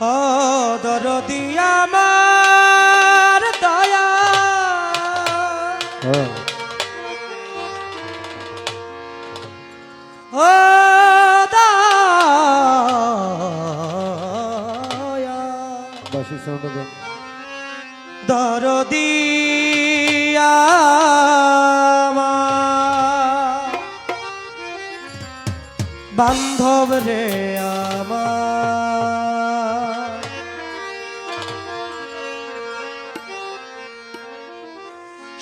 ও দরদি আমার দয়া। ও। দরদি বান্ধব রে আমার।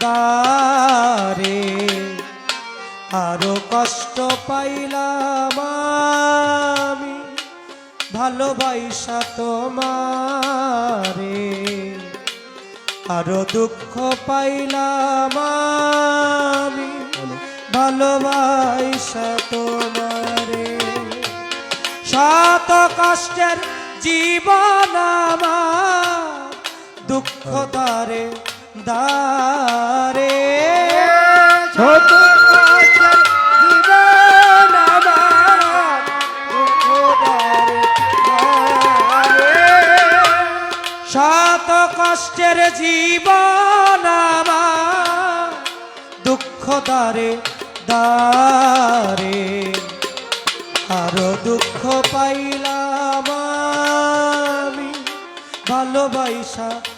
দারে আরও কষ্ট পাইলাম আমি, ভালোবাসা তোমারে। আরও দুঃখ পাইলাম আমি, ভালোবাসা তোমারে। শত কষ্টের জীবন আমার, দুঃখ দারে দারে। ছোট কষ্টের জীবন আমার। দুঃখ দারে দারে। শত কষ্টের জীবন আমার। দুঃখ দারে দারে। আরও দুঃখ পাইলাম আমি। ভালোবাসা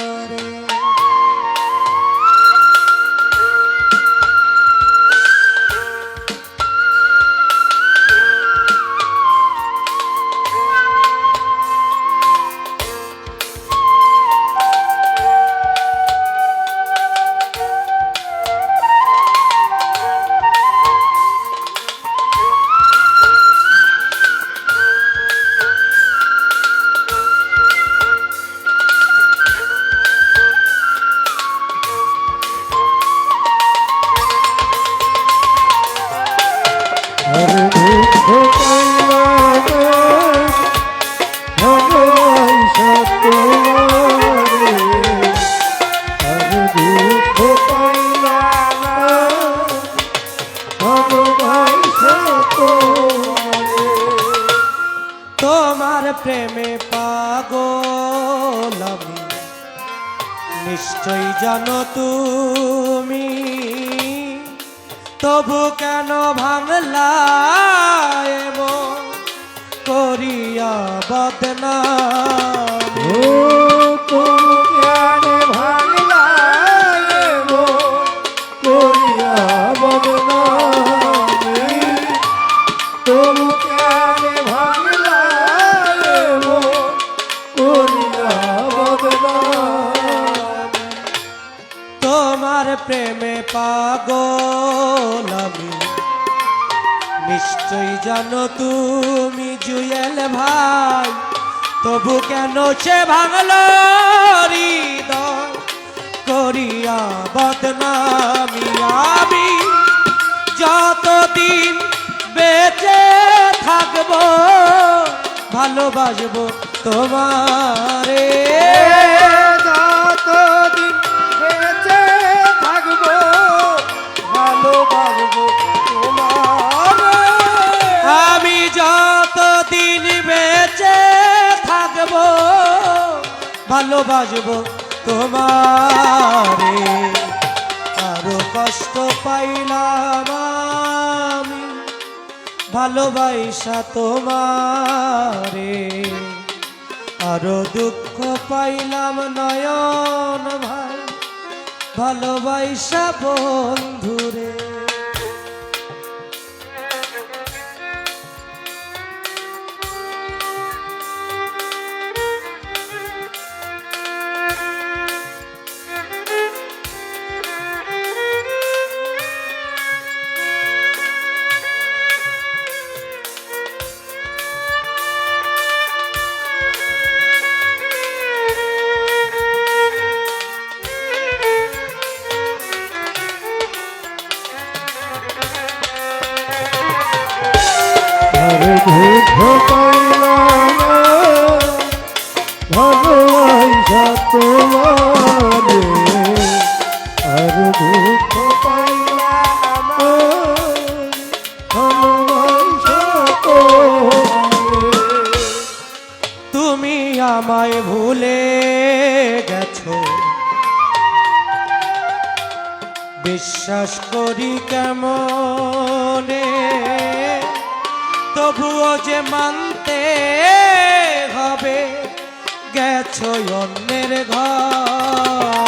প্রেমে পাগল নিশ্চয় জানো তুমি। তবু কেন ভাঙলা করিয়া বদনাম? জানো তুমি জুয়েল ভাই? তবু কেন সে ভাঙল করিয়া বদনামি আমি যতদিন বেঁচে থাকব, ভালোবাসবো তোমারে। ভালোবাসবো তোমারে। আরও কষ্ট পাইলাম আমি ভালোবাসা তোমারে। আরও দুঃখ পাইলাম নয়ন ভাই, ভালোবাসা বন্ধুরে। বিশ্বাস করি কেমনে? তবুও যে মানতে হবে গেছ অন্যের ঘর।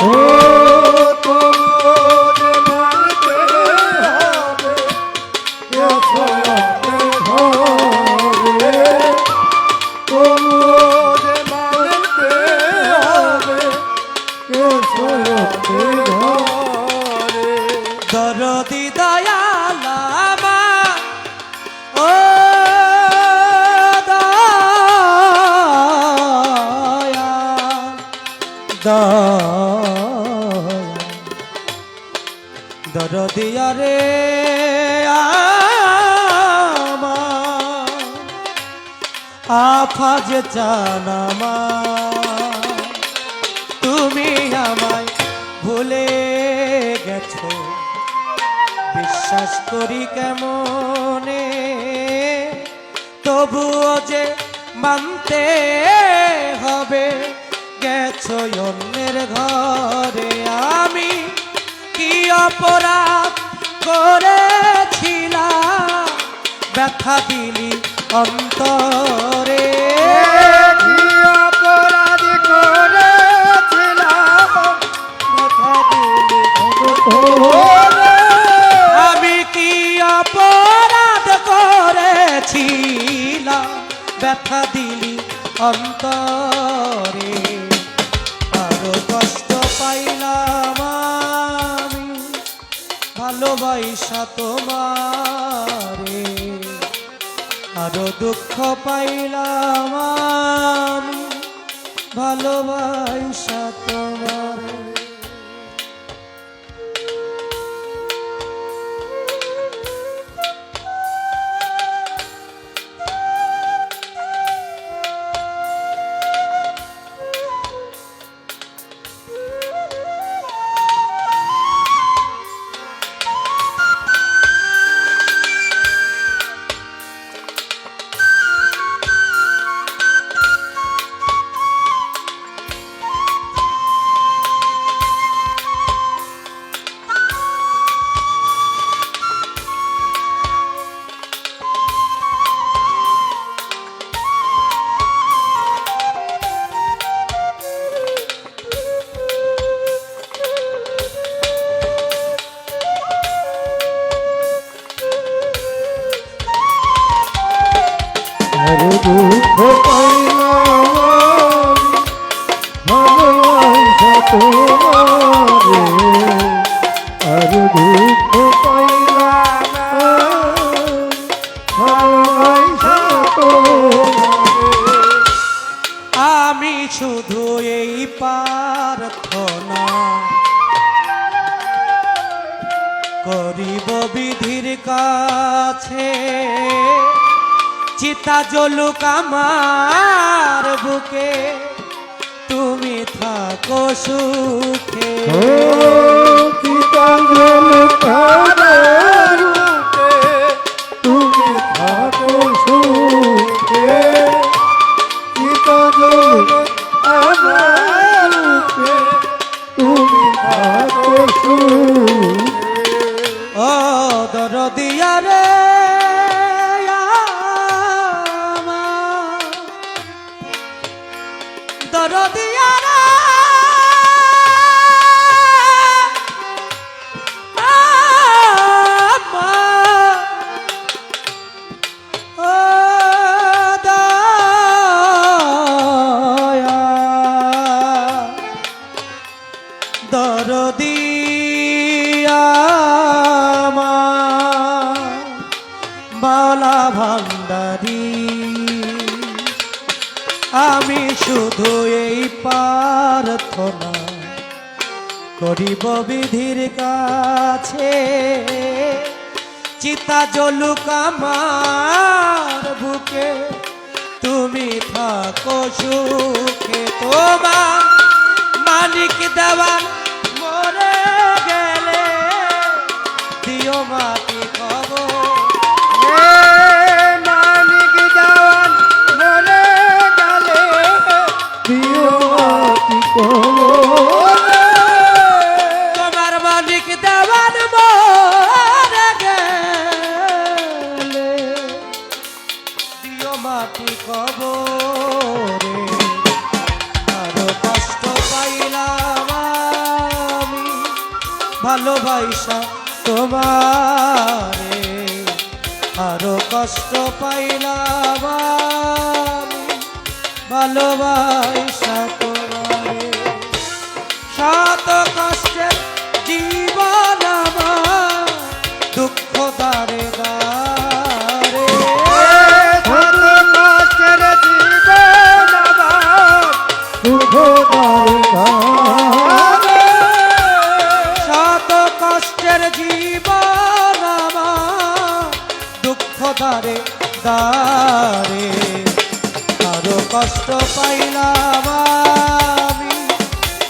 আফাজ জানামা তুমি আমায় ভুলে গেছো। বিশ্বাস করি কেমনে, তবুও যে মানতে হবে, গেছো অন্যের ঘরে। আমি কি অপরাধ করেছিলাম? ব্যথা দিলি অন্তরে অপরাধ করেছিলাম। ব্যথা দিলি আমি কি অপরাধ করেছিলাম? ব্যথা দিলি অন্তরে। আরও কষ্ট পাইলাম আমি। ভালোবাসা তোমারে আরও দুঃখ পাইলাম ভালোবাসা কাছে। চিতা জলুক আমার বুকে তুমি থাকো সুখে। দরদিয়া শুধু এই প্রার্থনা করিব বিধির কাছে। চিতা জলুক আমার বুকে, তুমি থাকো সুখে। তোমার মালিক দেওয়া ভালোবাসা তোমার আরও কষ্ট পাইলা ভালোবাই দারে দারে আরও কষ্ট পাইলাম আমি,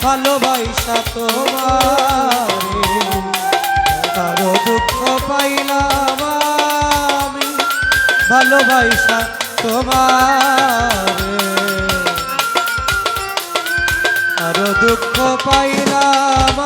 ভালোবাসা তোমার। আরও দুঃখ পাইলাম আমি, ভালোবাসা তোমার। আরও দুঃখ পাইলাম